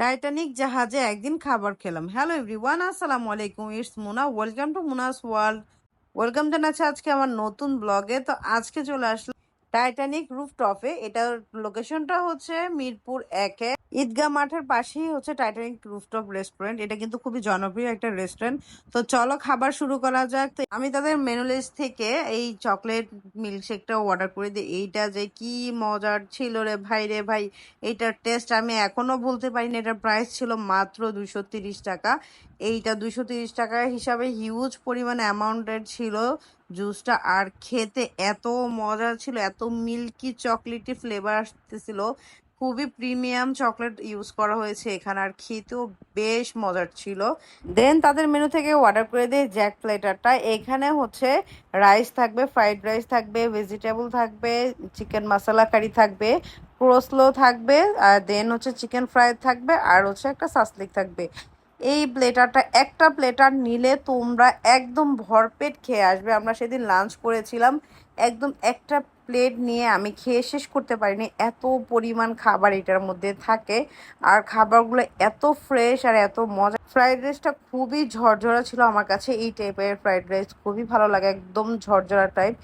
Titanic জাহাজে একদিন খাবার খেলাম। হ্যালো এভরিওয়ান, আসসালামু আলাইকুম। It's Muna, welcome to Muna's world. Welcome জানাচ্ছি আজকে আমার নতুন ব্লগে। তো আজকে চলে আসলাম টাইটানিক রুফটপে এটার লোকেশনটা হচ্ছে মিরপুর একে ঈদগাহ মাঠের পাশেই হচ্ছে টাইটানিক রুফটপ রেস্টুরেন্ট এটা কিন্তু খুবই জনপ্রিয় একটা রেস্টুরেন্ট তো চলো খাবার শুরু করা যাক। আমি তাদের মেনু লিস্ট থেকে এই চকলেট মিল্কশেকটা অর্ডার করে দিই। এইটা যে কি মজার ছিল রে ভাই রে ভাই এইটার টেস্ট আমি এখনও বলতে পারিনি। এটার প্রাইস ছিল মাত্র দুশো টাকা। এইটা দুশো টাকা হিসাবে হিউজ পরিমাণ অ্যামাউন্টের ছিল। জুসটা। আর খেতে এত মজা ছিল, এত মিল্কি চকলেটি ফ্লেভার আসতেছিল। খুবই প্রিমিয়াম চকলেট ইউজ করা হয়েছে এখানে, আর খেতেও বেশ মজার ছিল। দেন তাদের মেনু থেকে অর্ডার করে দিই জ্যাক প্লেটারটা। এখানে হচ্ছে রাইস থাকবে, ফ্রাইড রাইস থাকবে, ভেজিটেবল থাকবে, চিকেন মশলা কারি থাকবে, ক্রোসলো থাকবে, আর দেন হচ্ছে চিকেন ফ্রাই থাকবে, আর হচ্ছে একটা সাসলিক থাকবে। এই প্লেটারটা, একটা প্লেটার নিলে তোমরা একদম ভরপেট খেয়ে আসবে। আমরা সেদিন লাঞ্চ করেছিলাম, একদম একটা প্লেট নিয়ে আমি খেয়ে শেষ করতে পারিনি। এত পরিমাণ খাবার এটার মধ্যে থাকে। আর খাবারগুলো এত ফ্রেশ আর এত মজা। ফ্রাইড রাইসটা খুবই ঝরঝরা ছিল আমার কাছে। এই টাইপের ফ্রাইড রাইস খুবই ভালো লাগে, একদম ঝরঝরা টাইপ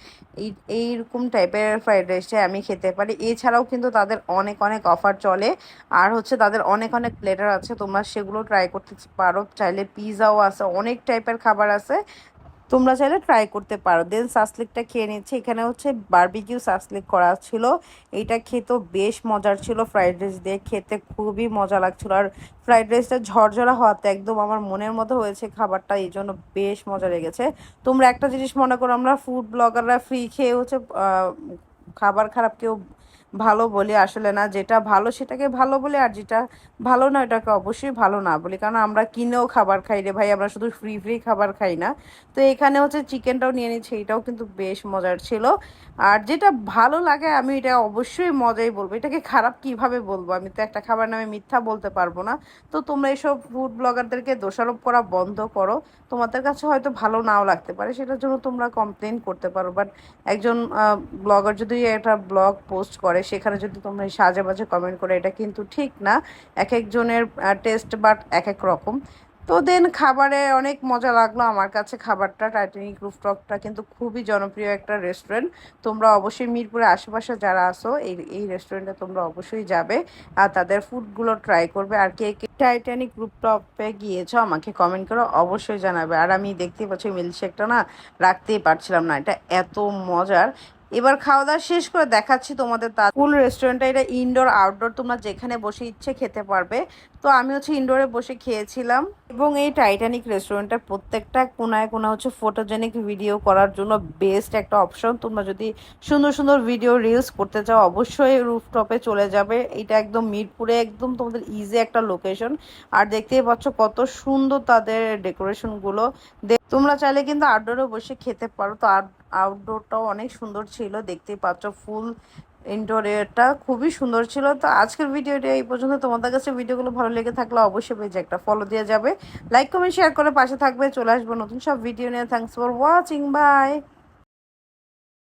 এই, এইরকম টাইপের ফ্রাইড রাইসটাই আমি খেতে পারি। এছাড়াও কিন্তু তাদের অনেক অনেক অফার চলে। আর হচ্ছে তাদের অনেক অনেক প্লেটার আছে। তোমরা সেগুলো ট্রাই করতে পারো। চাইলে পিৎজাও আছে, অনেক টাইপের খাবার আছে। তোমরা চাইলে ট্রাই করতে পারো। দেন সাসলিকটা খেয়ে নিচ্ছে। এখানে হচ্ছে বার্বিকিউ সাসলিক করা ছিল। এইটা খেতেও বেশ মজার ছিল। ফ্রাইড রাইস দিয়ে খেতে খুবই মজা লাগছিল। আর ফ্রাইড রাইসটা ঝরঝরা হওয়াতে একদম আমার মনের মতো হয়েছে খাবারটা। এই জন্য বেশ মজা লেগেছে। তোমরা একটা জিনিস মনে করো, আমরা ফুড ব্লগাররা ফ্রি খেয়ে হচ্ছে খাবার খারাপ কেউ ভালো বলি, আসলে না, যেটা ভালো সেটাকে ভালো বলি আর যেটা ভালো না ওটাকে অবশ্যই ভালো না বলি। কারণ আমরা কিনেও খাবার খাই রে ভাই, আমরা শুধু ফ্রি ফ্রি খাবার খাই না। তো এখানে হচ্ছে চিকেনটাও নিয়ে নিচ্ছি এটাও কিন্তু বেশ মজার ছিল। আর যেটা ভালো লাগে আমি এটা অবশ্যই মজাই বলব। এটাকে খারাপ কীভাবে বলব? আমি তো একটা খাবার নামে মিথ্যা বলতে পারব না। তো তোমরা এসব ফুড ব্লগারদেরকে দোষারোপ করা বন্ধ করো। তোমাদের কাছে হয়তো ভালো নাও লাগতে পারে, সেটার জন্য তোমরা কমপ্লেন করতে পারো। বাট একজন ব্লগার যদি একটা ব্লগ পোস্ট করে সেখানে যদি তোমরা সাজে বাজে কমেন্ট করে, এটা কিন্তু ঠিক না। এক একজনের টেস্ট বাট এক এক রকম। তো দেন খাবারে অনেক মজা লাগল আমার কাছে খাবারটা টাইটানিক রুফটপটা কিন্তু খুবই জনপ্রিয় একটা রেস্টুরেন্ট তোমরা অবশ্যই মিরপুরের আশেপাশে যারা আসো এই এই রেস্টুরেন্টে তোমরা অবশ্যই যাবে আর তাদের ফুডগুলো ট্রাই করবে। আর কে কে টাইটানিক রুফটপে গিয়েছো, আমাকে কমেন্ট করে, অবশ্যই জানাবে। আর আমি দেখতেই পাচ্ছি মিল্কশেকটা না রাখতেই পারছিলাম না। এটা এত মজার। এবার খাওয়া দাওয়া শেষ করে দেখাচ্ছি তোমাদের তা ফুল রেস্টুরেন্টটা এটা ইনডোর আউটডোর তোমরা যেখানে বসে ইচ্ছে খেতে পারবে। তো আমি হচ্ছে ইনডোরে বসে খেয়েছিলাম এবং এই টাইটানিক রেস্টুরেন্টের প্রত্যেকটা কোনায় কোনা হচ্ছে ফটোজেনিক ভিডিও করার জন্য বেস্ট একটা অপশন তোমরা যদি সুন্দর সুন্দর ভিডিও রিলস করতে চাও, অবশ্যই রুফটপে চলে যাবে। এটা একদম মিরপুরে একদম তোমাদের ইজি একটা লোকেশন আর দেখতেই পাচ্ছ কত সুন্দর তাদের ডেকোরেশনগুলো তোমরা চাইলে কিন্তু আউটডোরে বসে খেতে পারো। তো আউটডোরটাও অনেক সুন্দর ছিল। দেখতেই পাচ্ছ ফুল ইনডোরটা খুবই সুন্দর ছিল। তো আজকের ভিডিওটা এই পর্যন্ত। তোমাদের কাছে ভিডিওগুলো ভালো লেগে থাকলে অবশ্যই পেজে একটা ফলো দেওয়া যাবে। লাইক কমেন্ট শেয়ার করে পাশে থাকবে। চলে আসব নতুন সব ভিডিও নিয়ে। Thanks for watching by